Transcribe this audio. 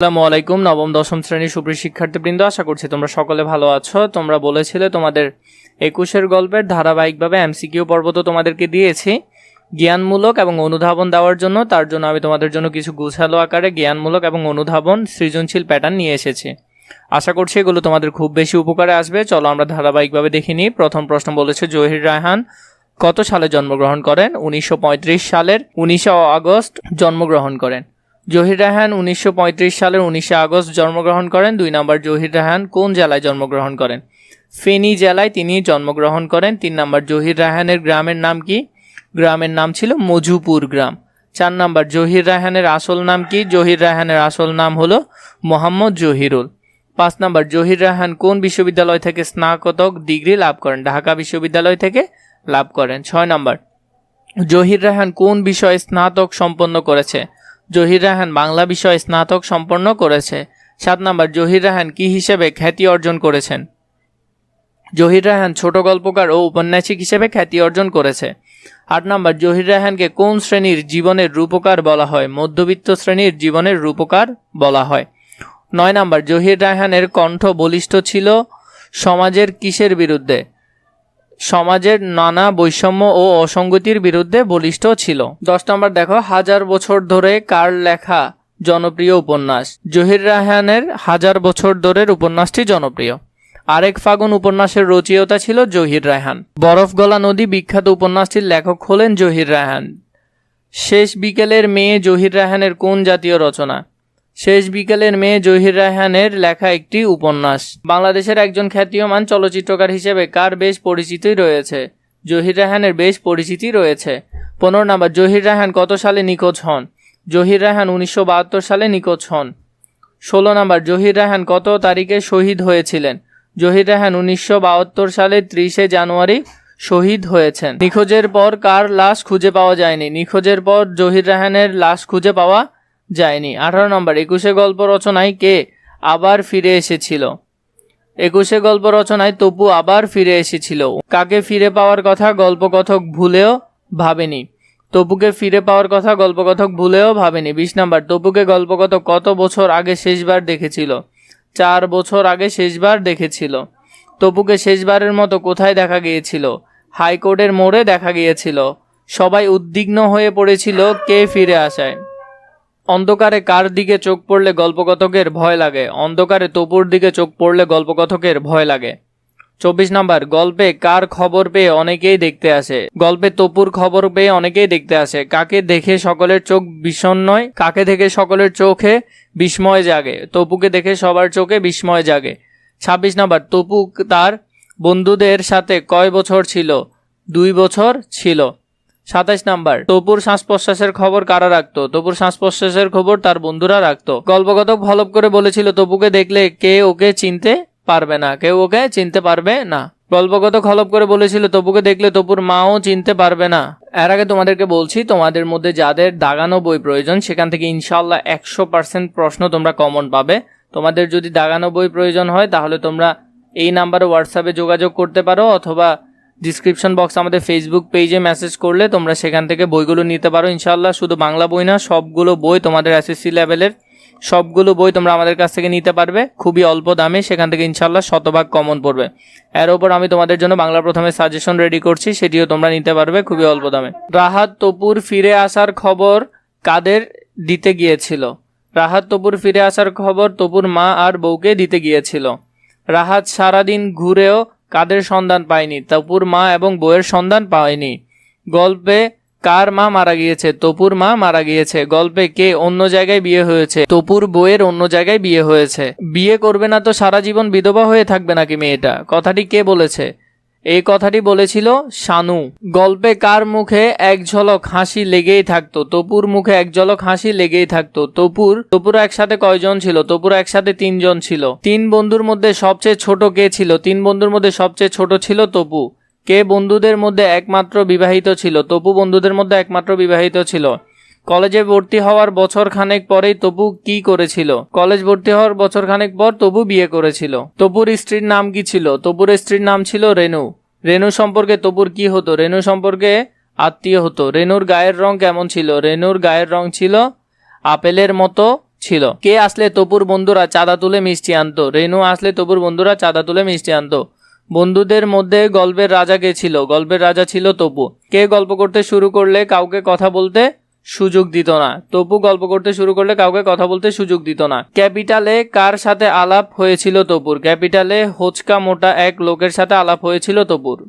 আসসালামু আলাইকুম, নবম, দশম শ্রেণির সুপ্রিয় শিক্ষার্থীবৃন্দ, আশা করছি তোমরা সকলে ভালো আছো। তোমরা বলেছিলে তোমাদের একুশের গল্পের ধারাবাহিকভাবে এমসিকিউ পর্ব তো তোমাদেরকে দিয়েছি। জ্ঞানমূলক এবং অনুধাবন দেওয়ার জন্য, তার জন্য আমি তোমাদের জন্য কিছু গুছালো আকারে জ্ঞানমূলক এবং অনুধাবন সৃজনশীল প্যাটার্ন নিয়ে এসেছি। আশা করছি এগুলো তোমাদের খুব বেশি উপকারে আসবে। চলো আমরা ধারাবাহিকভাবে দেখে নিই। প্রথম প্রশ্ন বলেছে জহির রায়হান, কত সালে জন্মগ্রহণ করেন? উনিশশো পঁয়ত্রিশ সালের উনিশে আগস্ট জন্মগ্রহণ করেন। জহির রায়হান উনিশশো সালের উনিশে আগস্ট জন্মগ্রহণ করেন। দুই নম্বর জহির রায়হান কোন জেলায় জন্মগ্রহণ করেন? ফেনী জেলায় তিনি জন্মগ্রহণ করেন। তিন নম্বর জহির রায়হানের গ্রামের নাম কি? গ্রামের নাম ছিল মজুপুর গ্রাম। চার নম্বর জহির রায়হানের আসল নাম কি? জহির রায়হানের আসল নাম হলো মোহাম্মদ জহিরুল। পাঁচ নম্বর জহির রায়হান কোন বিশ্ববিদ্যালয় থেকে স্নাতক ডিগ্রি লাভ করেন? ঢাকা বিশ্ববিদ্যালয় থেকে লাভ করেন। ছয় নম্বর জহির রায়হান কোন বিষয়ে স্নাতক সম্পন্ন করেছে? জহির রাহান বাংলা বিষয়ে স্নাতক সম্পন্ন করেছে। সাত নম্বর, জহির রাহান কী হিসেবে খ্যাতি অর্জন করেছেন? জহির রায়হান ছোট গল্পকার ও উপন্যাসিক হিসেবে খ্যাতি অর্জন করেছে। আট নম্বর, জহির রায়হানকে কোন শ্রেণির জীবনের রূপকার বলা হয়? মধ্যবিত্ত শ্রেণির জীবনের রূপকার বলা হয়। নয় নম্বর, জহির রায়হানের কণ্ঠ বলিষ্ঠ ছিল। সমাজের কিসের বিরুদ্ধে? সমাজের নানা বৈষম্য ও অসঙ্গতির বিরুদ্ধে বলিষ্ঠ ছিল। দশ নম্বর দেখো, হাজার বছর ধরে কার লেখা জনপ্রিয় উপন্যাস? জহির রায়হানের হাজার বছর ধরের উপন্যাসটি জনপ্রিয়। আরেক ফাগুন উপন্যাসের রচয়িতা ছিল জহির রায়হান। বরফ গলা নদী বিখ্যাত উপন্যাসটির লেখক হলেন জহির রায়হান। শেষ বিকেলের মেয়ে জহির রায়হানের কোন জাতীয় রচনা? শেষ বিকেলের মেয়ে জহির রায়হানের লেখা একটি উপন্যাস। বাংলাদেশের একজন খ্যাতিয়মান চলচ্চিত্রকার হিসেবে কার বেশ পরিচিতি রয়েছে? জহির রায়হানের বেশ পরিচিতি রয়েছে। পনেরো নাম্বার, জহির রায়হান কত সালে নিখোঁজ হন? জহির রায়হান উনিশশো বাহাত্তর সালে নিখোঁজ হন। ষোলো নাম্বার, জহির রায়হান কত তারিখে শহীদ হয়েছিলেন? জহির রায়হান উনিশশো বাহাত্তর সালে ত্রিশে জানুয়ারি শহীদ হয়েছেন। নিখোঁজের পর কার লাশ খুঁজে পাওয়া যায়নি? নিখোঁজের পর জহির রায়হানের লাশ খুঁজে পাওয়া যায়নি। আঠারো নম্বর, একুশে গল্প রচনায় কে আবার ফিরে এসেছিল? একুশে গল্প রচনায় তপু আবার ফিরে এসেছিল। কাকে ফিরে পাওয়ার কথা গল্পকথক ভুলেও ভাবেনি। তপুকে ফিরে পাওয়ার কথা গল্পকথক ভুলেও ভাবেনি। বিশ নাম্বার, তপুকে গল্পকথক কত বছর আগে শেষবার দেখেছিল? চার বছর আগে শেষবার দেখেছিল। তপুকে শেষবারের মতো কোথায় দেখা গিয়েছিল? হাইকোর্টের মোড়ে দেখা গিয়েছিল। সবাই উদ্বিগ্ন হয়ে পড়েছিল কে ফিরে আসায়। অন্ধকারে কার দিকে চোখ পড়লে গল্পকথকের ভয় লাগে? অন্ধকারে তপুর দিকে চোখ পড়লে গল্পকথকের ভয় লাগে। চব্বিশ নাম্বার, গল্পে কার খবর পেয়ে অনেকেই দেখতে আসে? গল্পে তপুর খবর পেয়ে অনেকেই দেখতে আসে। কাকে দেখে সকলের চোখ বিষণ্ণয় কাকে দেখে সকলের চোখে বিস্ময় জাগে? তপুকে দেখে সবার চোখে বিস্ময় জাগে। ছাব্বিশ নাম্বার, তপু তার বন্ধুদের সাথে কয় বছর ছিল? দুই বছর ছিল। সাতাইশ নাম্বার। তপুর শ্বাস প্রশ্বাসের খবর কারা রাখতো? তপুর শ্বাস প্রশ্বাসের খবর তার বন্ধুরা রাখতো। গল্পকথক ভলপ করে বলেছিল, তপুকে দেখলে কে ওকে চিনতে পারবে না, কেউ ওকে চিনতে পারবে না। গল্পকথক হলপ করে বলেছিল, তপুকে দেখলে তপুর মাও চিনতে পারবে না। এর আগে তোমাদেরকে বলছি, তোমাদের মধ্যে যাদের দাগানো বই প্রয়োজন, সেখান থেকে ইনশাল্লাহ একশো পার্সেন্ট প্রশ্ন তোমরা কমন পাবে। তোমাদের যদি দাগানো বই প্রয়োজন হয়, তাহলে তোমরা এই নাম্বারে হোয়াটসঅ্যাপে যোগাযোগ করতে পারো, অথবা ডিসক্রিপশন বক্স আমাদের ফেসবুক পেজে মেসেজ করলে তোমরা সেখান থেকে বইগুলো নিতে পারো। ইনশাল্লাহ শুধু বাংলা বই না, সবগুলো বই তোমাদের এসএসসি লেভেলের সবগুলো বই তোমরা আমাদের কাছ থেকে নিতে পারবে। খুবই অল্প দামে, সেখান থেকে ইনশাল্লাহ শতভাগ কমন পড়বে। এর ওপর আমি তোমাদের জন্য বাংলা প্রথমে সাজেশন রেডি করছি, সেটিও তোমরা নিতে পারবে খুবই অল্প দামে। রাহাত তপুর ফিরে আসার খবর কাদের দিতে গিয়েছিল? রাহাত তপুর ফিরে আসার খবর তপুর মা আর বউকে দিতে গিয়েছিল। রাহাত সারাদিন ঘুরেও কাদের সন্ধান পায়নি তপুর মা এবং বউয়ের সন্ধান পায়নি গল্পে কার মা মারা গিয়েছে? তপুর মা মারা গিয়েছে। গল্পে কে অন্য জায়গায় বিয়ে হয়েছে? তপুর বইয়ের অন্য জায়গায় বিয়ে হয়েছে। বিয়ে করবে না তো সারা জীবন বিধবা হয়ে থাকবে নাকি মেয়েটা? কথাটি কে বলেছে? এই কথাটি বলেছিল শানু। গল্পে কার মুখে এক ঝলক হাসি লেগেই থাকতো? তপুর মুখে এক ঝলক হাসি লেগেই থাকতো। তপুর তপুর একসাথে কয়জন ছিল? তপুর একসাথে তিনজন ছিল। তিন বন্ধুর মধ্যে সবচেয়ে ছোট কে ছিল? তিন বন্ধুর মধ্যে সবচেয়ে ছোট ছিল তপু। কে বন্ধুদের মধ্যে একমাত্র বিবাহিত ছিল? তপু বন্ধুদের মধ্যে একমাত্র বিবাহিত ছিল। কলেজে ভর্তি হওয়ার বছর খানেক পরেই তপু কি করেছিল? কলেজ ভর্তি হওয়ার বছর খানেক পর তপু বিয়ে করেছিল। তপুর স্ত্রীর নাম কি ছিল? তপুর স্ত্রীর নাম ছিল রেনু। রেনু সম্পর্কে তপুর কি হতো? রেনু সম্পর্কে আত্মীয় হতো। রেনুর গায়ের রং কেমন ছিল? রেনুর গায়ের রং ছিল আপেলের মতো ছিল। কে আসলে তপুর বন্ধুরা চাঁদা তুলে মিষ্টি আনতো? রেনু আসলে তপুর বন্ধুরা চাঁদা তুলে মিষ্টি আনতো। বন্ধুদের মধ্যে গল্পের রাজা কে ছিল? গল্পের রাজা ছিল তপু কে গল্প করতে শুরু করলে কাউকে কথা বলতে সুযোগ দিত না। তপু গল্প করতে শুরু করলে কাউকে কথা বলতে সুযোগ দিত না। ক্যাপিটালে কার সাথে আলাপ হয়েছিল তপুর ক্যাপিটালে হোচকা মোটা এক লোকের সাথে আলাপ হয়েছিল তপুর